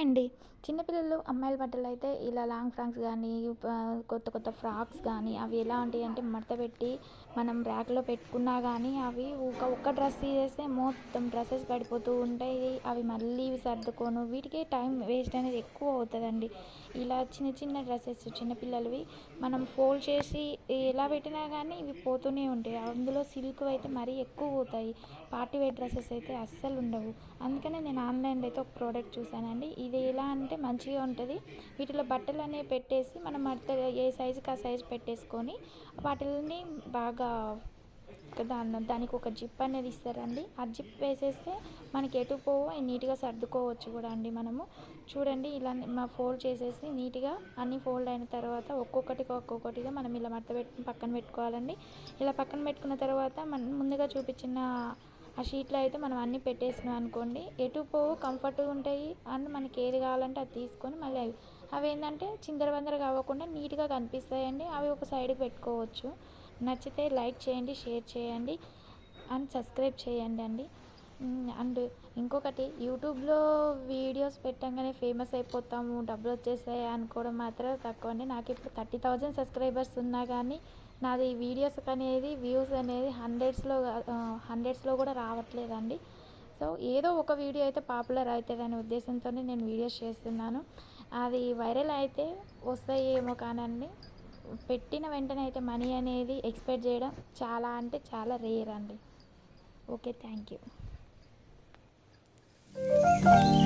అండి. చిన్నపిల్లలు అమ్మాయిల బట్టలు అయితే ఇలా లాంగ్ ఫ్రాక్స్ కానీ కొత్త కొత్త ఫ్రాక్స్ కానీ అవి ఎలా ఉంటాయి అంటే మడత పెట్టి మనం ర్యాక్లో పెట్టుకున్నా కానీ అవి ఒక ఒక్క డ్రెస్ తీసేస్తే మొత్తం డ్రెస్సెస్ పడిపోతూ ఉంటాయి. అవి మళ్ళీ సర్దుకోను. వీటికి టైం వేస్ట్ అనేది ఎక్కువ అవుతుందండి. ఇలా చిన్న చిన్న డ్రెస్సెస్ చిన్నపిల్లలవి మనం ఫోల్డ్ చేసి ఎలా పెట్టినా కానీ ఇవి పోతూనే ఉంటాయి. అందులో సిల్క్ అయితే మరీ ఎక్కువ పోతాయి. పార్టీ వేర్ డ్రెస్సెస్ అయితే అస్సలు ఉండవు. అందుకనే నేను ఆన్లైన్లో అయితే ఒక ప్రోడక్ట్ చూసానండి. ఇది ఎలా అంటే మంచిగా ఉంటుంది. వీటిలో బట్టలు అనేవి పెట్టేసి మనం మడత ఏ సైజుకి ఆ సైజు పెట్టేసుకొని వాటిని బాగా దాని దానికి ఒక జిప్ అనేది ఇస్తారండి. ఆ జిప్ వేసేస్తే మనకి ఎటు పోవు నీట్గా సర్దుకోవచ్చు కూడా అండి మనము. చూడండి ఇలా మా ఫోల్డ్ చేసేసి నీట్గా అన్ని ఫోల్డ్ అయిన తర్వాత ఒక్కొక్కటిగా ఒక్కొక్కటిగా మనం ఇలా మడత పెట్టి పక్కన పెట్టుకోవాలండి. ఇలా పక్కన పెట్టుకున్న తర్వాత మనం ముందుగా చూపించిన ఆ షీట్లో అయితే మనం అన్నీ పెట్టేసినాం అనుకోండి. ఎటు పోవు కంఫర్ట్గా ఉంటాయి. అండ్ మనకి ఏది కావాలంటే అది తీసుకొని మళ్ళీ అవి. అవి ఏంటంటే చిందరవందరగా కావకుండా నీట్గా కనిపిస్తాయండి. అవి ఒక సైడ్కి పెట్టుకోవచ్చు. నచ్చితే లైక్ చేయండి షేర్ చేయండి. అండ్ సబ్స్క్రైబ్ చేయండి అండి. అండ్ ఇంకొకటి యూట్యూబ్లో వీడియోస్ పెట్టంగానే ఫేమస్ అయిపోతాము డబ్బులు వచ్చేసాయి అనుకోవడం మాత్రం తక్కువ అండి. నాకు ఇప్పుడు థర్టీ థౌజండ్ సబ్స్క్రైబర్స్ ఉన్నా కానీ నాది వీడియోస్ అనేది వ్యూస్ అనేది హండ్రెడ్స్లో హండ్రెడ్స్లో కూడా రావట్లేదండి. సో ఏదో ఒక వీడియో అయితే పాపులర్ అవుతుంది అనే ఉద్దేశంతో నేను వీడియోస్ చేస్తున్నాను. అది వైరల్ అయితే వస్తాయేమో కానండి పెట్టిన వెంటనే అయితే మనీ అనేది ఎక్స్పెక్ట్ చేయడం చాలా అంటే చాలా రేర్ అండి. Okay thank you. Música